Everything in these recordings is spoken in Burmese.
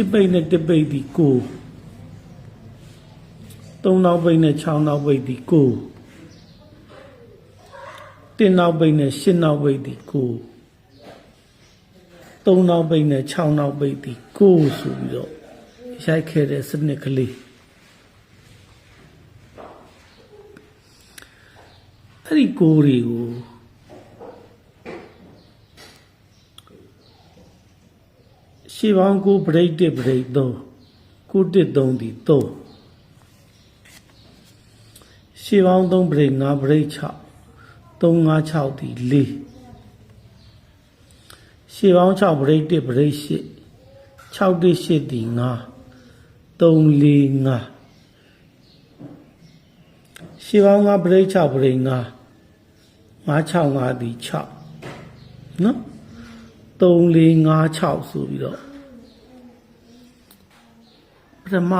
8ပိတ်နဲ့1ပိတ်ဒီ9 3နောက်ပိတ်နဲ့6နောက်ပိတ်ဒီ9 1နောက်ပိတ်နဲ့8နောက်ပိတ်ဒီ9 3နောက်ပိတ်နဲ့6နောက်ပိတ်ဒီ9ဆိုပြီးတော့ရိုက်ခဲ့တဲ့စနစ်ကလေးအဲ့ဒီကိုယ်တွေကို ရှေးပေါင်းကိုဘရိတ်1ဘရိတ်3ကို1 3ဒီ3ရှေးပေါင်း3ဘရိတ်5ဘရိတ်6 3 5 6ဒီ4ရှေးပေါင်း6ဘရိတ်1ဘရိတ်8 6 1 8ဒီ9 3 4 5ရှေးပေါင်း5ဘရိတ်6ဘရိတ်5 5 6 5ဒီ6နော်3 4 5 6ဆိုပြီးတော့ပ ထမ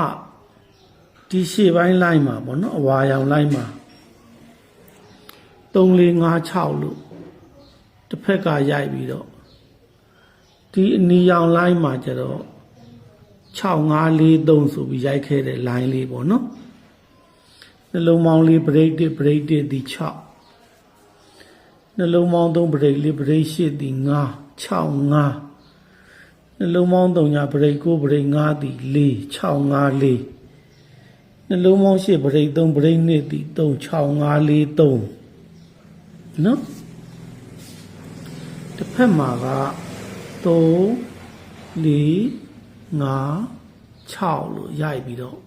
ဒီရှေ့ပိုင်းလိုက်မှာပေါ့နော်အဝါရောင်လိုက်မှာ3 4 5 6လို့တစ်ဖက်ကရိုက်ပြီးတော့ဒီအနီရောင်လိုက်မှာကျတော့6 5 4 3ဆိုပြီးရိုက်ခဲ့တဲ့ line လေးပေါ့နော်နှလုံးပေါင်းလေး break 1 break 1ဒီ6နှလုံးပေါင်း3 break လေး break 8ဒီ9 6 5 နှလုံးပေါင်း3ညာ break 9 break 5ဒီ4 6 5 4နှလုံးပေါင်း8 break 3 break 2ဒီ3 6 5 4 3နော်တစ်ဖက်မှာက3 4 5 6လို့ရိုက်ပြီးတော့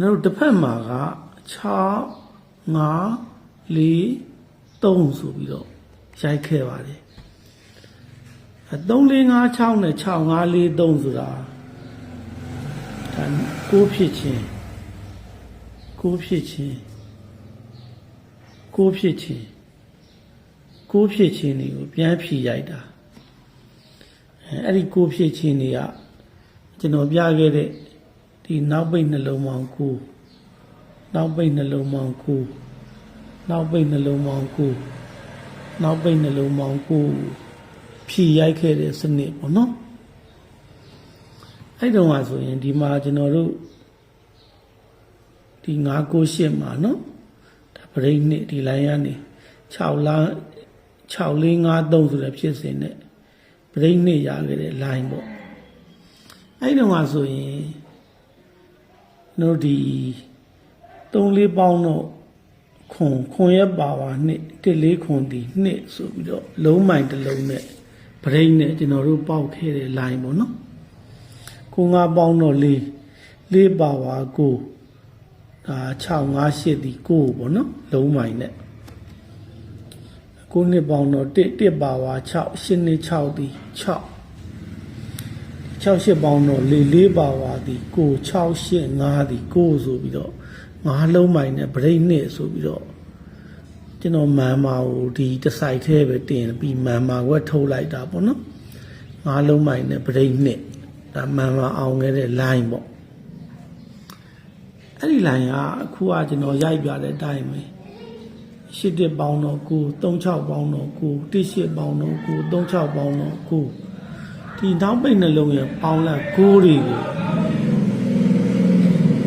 နောက်တစ်ဖက်မှာက6 5 4 3ဆိုပြီးတော့ရိုက်ခဲ့ပါတယ် အဲ3 4 5 6နဲ့6 5 4 3ဆိုတာဒါကိုဖြစ်ချင်းကိုဖြစ်ချင်းကိုဖြစ်ချင်းကိုဖြစ်ချင်းတွေကိုပြန်ဖြီရိုက်တာအဲအဲ့ဒီကိုဖြစ်ချင်းတွေကကျွန်တော်ပြခဲ့တဲ့ဒီနောက်ပိတ်နှလုံးပေါင်းကိုနောက်ပိတ်နှလုံးပေါင်းကိုနောက်ပိတ်နှလုံးပေါင်းကိုနောက်ပိတ်နှလုံးပေါင်းကို ဖြီရိုက်ခဲ့တဲ့စနစ်ပေါ့နော်အဲ့တုန်းကဆိုရင်ဒီမှာကျွန်တော်တို့ဒီ9 9 8မှာနော်ဒါပရိတ်နှစ်ဒီလိုင်းကနေ6လ6 4 5 3ဆိုတဲ့ဖြစ်စဉ်နဲ့ပရိတ်နှစ်ရခဲ့တဲ့ line ပေါ့အဲ့တုန်းကဆိုရင်ကျွန်တော်တို့ဒီ3 4ပေါင်းတော့ခွန်ခွန်ရဲ့ပါဝါနှစ်တစ်လေးခွန်ဒီနှစ်ဆိုပြီးတော့လုံးမိုင်တစ်လုံးနဲ့ ပရိတ်နဲ့ကျွန်တော်တို့ပေါက်ခဲ့တဲ့ line ပေါ့နော်ကိုငါပေါင်းတော့လေးလေးပါဝါကိုဒါ6 5 8ဒီကိုပေါ့နော်လုံးမိုင်နဲ့ကိုနှစ်ပေါင်းတော့1 1ပါဝါ6 8နှစ်6ဒီ6 6 8ပေါင်းတော့၄၄ပါဝါဒီကို6 8 5ဒီကိုဆိုပြီးတော့ငါးလုံးမိုင်နဲ့ဗရိတ်နှစ်ဆိုပြီးတော့ ကျွန်တော်မန်မာကိုဒီတစ်ဆိုင်သေးပဲတင်ပြီးမန်မာဝက်ထုတ်လိုက်တာပေါ့နော်ငါးလုံးမိုင်နဲ့ဗရိတ်နှစ်ဒါမန်မာအောင်ခဲ့တဲ့ line ပေါ့အဲ့ဒီ line ကအခုကကျွန်တော်ရိုက်ပြတဲ့အတိုင်းပဲရှစ်တစ်ပေါင်းတော့ကို36ပေါင်းတော့ကို18ပေါင်းတော့ကို36ပေါင်းတော့ကိုဒီနောက်ပိတ်နှလုံးရဲ့ပေါင်းလက်ကိုတွေကို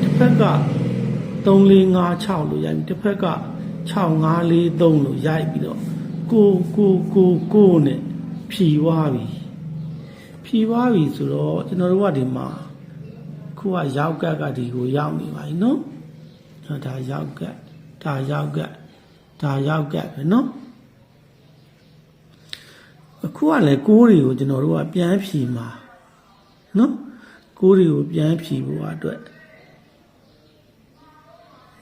တစ်ဖက်က3 4 5 6လို့ရိုက်ပြီးတစ်ဖက်က6 5 4 3လို့ရိုက်ပြီးတော့ကိုကိုကိုကိုနဲ့ဖြီဝါပြီဖြီဝါပြီဆိုတော့ကျွန်တော်တို့ကဒီမှာခုကရောက်ကက်ကဒီကိုရောက်နေပါ යි နော်ဒါရောက်ကက်ဒါရောက်ကက်ဒါရောက်ကက်ပဲနော်အခုကလည်းကိုးတွေကိုကျွန်တော်တို့ကပြန်ဖြီမှာနော်ကိုးတွေကိုပြန်ဖြီဖို့အတွက်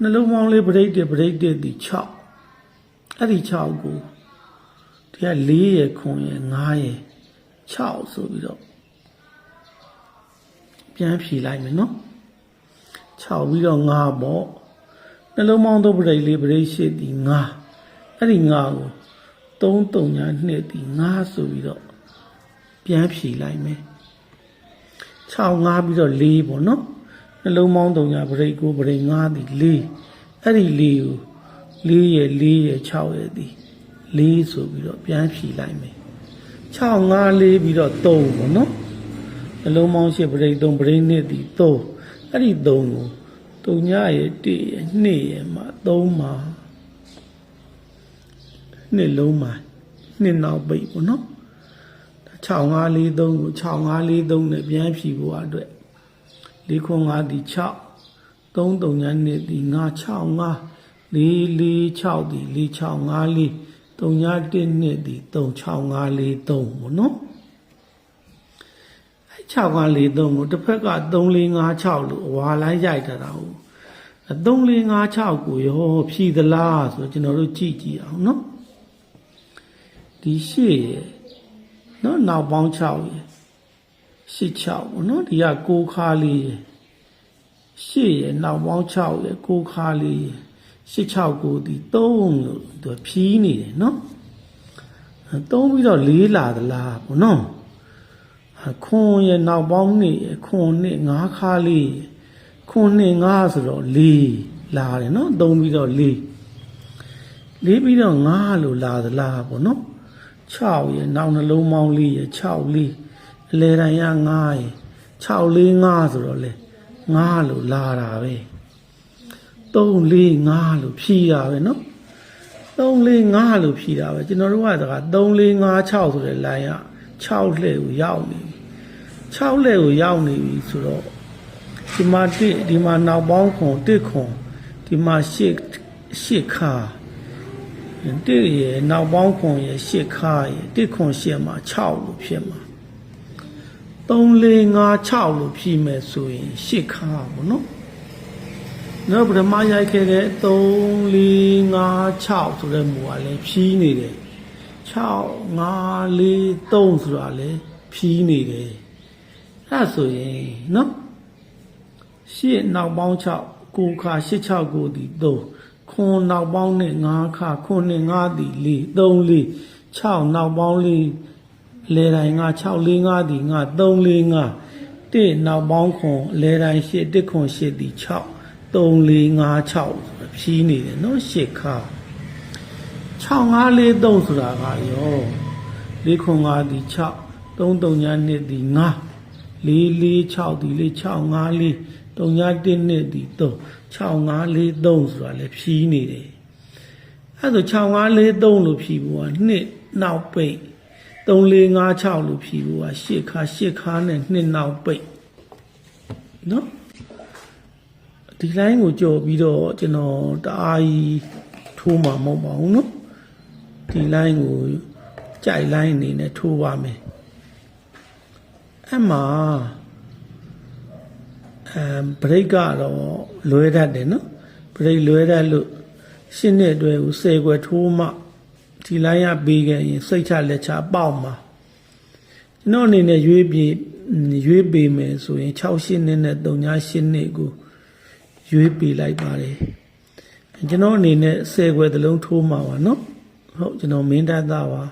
နှလုံးပေါင်းလေးဗရိတ်တဲ့ဗရိတ်တဲ့ဒီ6အဲ့ဒီ6ကိုဒီက4ရယ်ခွန်ရယ်5ရယ်6ဆိုပြီးတော့ပြန်ဖြီလိုက်မယ်နော်6ပြီးတော့5ပေါ့နှလုံးပေါင်းသောဗရိတ်လေးဗရိတ်ရှိဒီ5အဲ့ဒီ5ကို3 3ညာ2ဒီ5ဆိုပြီးတော့ပြန်ဖြီလိုက်မယ်6 5ပြီးတော့4ပေါ့နော် နှလုံးပေါင်း3ညာဗရိတ်9ဗရိတ်5ဒီ4အဲ့ဒီ4ကို4ရယ်4ရယ်6ရယ်ဒီ4ဆိုပြီးတော့ပြန်ဖြီလိုက်မယ်6 5 4ပြီးတော့3ပေါ့နော်နှလုံးပေါင်းရှစ်ပရိတ်သုံးပရိတ်နှစ်ဒီသုံးအဲ့ဒီသုံးကိုတုံညရဲ့တည့်ရဲ့နှစ်ရဲ့မှာသုံးမှာနှစ်လုံးမှာနှစ်နောက်ပိတ်ပေါ့နော်6543ကို6543နဲ့ပြန်ဖြီဖို့အတွက် 4ခွန်5ဒီ6 3တုံညနှစ်ဒီ9 65 446ဒီ4654တုံည1နှစ်ဒီ36543ပေါ့နော်အဲ6543ကိုတစ်ဖက်က3456လို့အဝါလိုင်းရိုက်ထားတာဟုတ်3456ကိုရောဖြီသလားဆိုကျွန်တော်တို့ကြည့်ကြည့်အောင်နော်ဒီရှေ့ရယ်နော်နောက်ပေါင်း6ရယ် ရှစ်6ပေါ့နော်ဒီက6ခါလေးရယ်ရှေ့ရယ်နောက်ပေါင်း6ရယ်6ခါလေးရယ်ရှစ်6ကိုဒီ3လို့သူဖြီးနေတယ်နော်သုံးပြီးတော့လေးလာသလားပေါ့နော်ခွန်ရယ်နောက်ပေါင်းနှစ်ရယ်ခွန်နှစ်5ခါလေးရယ်ခွန်နှစ်5ဆိုတော့4လာတယ်နော်သုံးပြီးတော့4လေးပြီးတော့5လို့လာသလားပေါ့နော်6ရယ်နောက်နှလုံးပေါင်းလေးရယ်6လေးအ လဲတိုင်းရ9ရယ်6လေး5ဆိုတော့လေ5လို့လာတာပဲ3လေး5လို့ဖြီးတာပဲနော်3လေး5လို့ဖြီးတာပဲကျွန်တော်တို့ကတက3လေး5 6ဆိုတဲ့ line က6လှည့်ကိုရောက်နေပြီ6လှည့်ကိုရောက်နေပြီဆိုတော့ဒီမှာတစ်ဒီမှာနောက်ပေါင်းခွန်တစ်ခွန်ဒီမှာရှစ်ရှစ်ခါတစ်ရယ်နောက်ပေါင်းခွန်ရယ်ရှစ်ခါရယ်တစ်ခွန်ရှစ်မှာ6လို့ဖြစ်မှာ 3 4 5 6လို့ဖြီးမယ်ဆိုရင်ရှစ်ခါပေါ့နော်နော်ပထမရိုက်ခဲ့တဲ့3 4 5 6ဆိုတဲ့မူကလည်းဖြီးနေတယ်6 5 4 3ဆိုတာလည်းဖြီးနေတယ်အဲ့ဒါဆိုရင်နော်ရှစ်နောက်ပေါင်း6ကိုခါရှစ်6ကိုဒီ3ခွန်နောက်ပေါင်းနဲ့5ခါခွန်နဲ့5ဒီ4 3 4 6နောက်ပေါင်း4 လဲတိုင်း5 6 4 5ဒီ5 3 4 5တစ်နောက်ပေါင်းခွန်လဲတိုင်း8တစ်ခွန်8ဒီ6 3 4 5 6ဖြီးနေတယ်နော်ရှစ်ခါ6 5 4 3ဆိုတာကရော4ခွန်5ဒီ6 3 3ညာ2ဒီ5 4 4 6ဒီလေ6 5 4 3ညာ1နှစ်ဒီ3 6 5 4 3ဆိုတာလေဖြီးနေတယ်အဲ့ဒါ6 5 4 3လို့ဖြီးဖို့ကနှစ်နောက်ပိတ် 3 4 5 6လို့ဖြီးဖို့ကရှစ်ခါရှစ်ခါနဲ့နှစ်နောက်ပိတ်နော်ဒီ line ကိုကြော်ပြီးတော့ကျွန်တော်တအားကြီးထိုးမှာမဟုတ်ပါဘူးနော်ဒီ line ကိုကြိုက် line အနေနဲ့ထိုးပါမယ်အဲ့မှာအမ်ဘရိတ်ကတော့လွဲတတ်တယ်နော်ဘရိတ်လွဲတတ်လို့ရှင်းတဲ့အတွက်ကို10ခွဲထိုးမှ ဒီ line ရပေးခဲ့ရင်စိတ်ချလက်ချပေါက်မှာကျွန်တော်အနေနဲ့ရွေးပြေရွေးပေးမယ်ဆိုရင်6ရှင်းနှစ်နဲ့3ညရှင်းနှစ်ကိုရွေးပေးလိုက်ပါတယ်ကျွန်တော်အနေနဲ့10ခွဲသလုံးထိုးမှာပါနော်ဟုတ်ကျွန်တော်မင်းတတ်သားပါ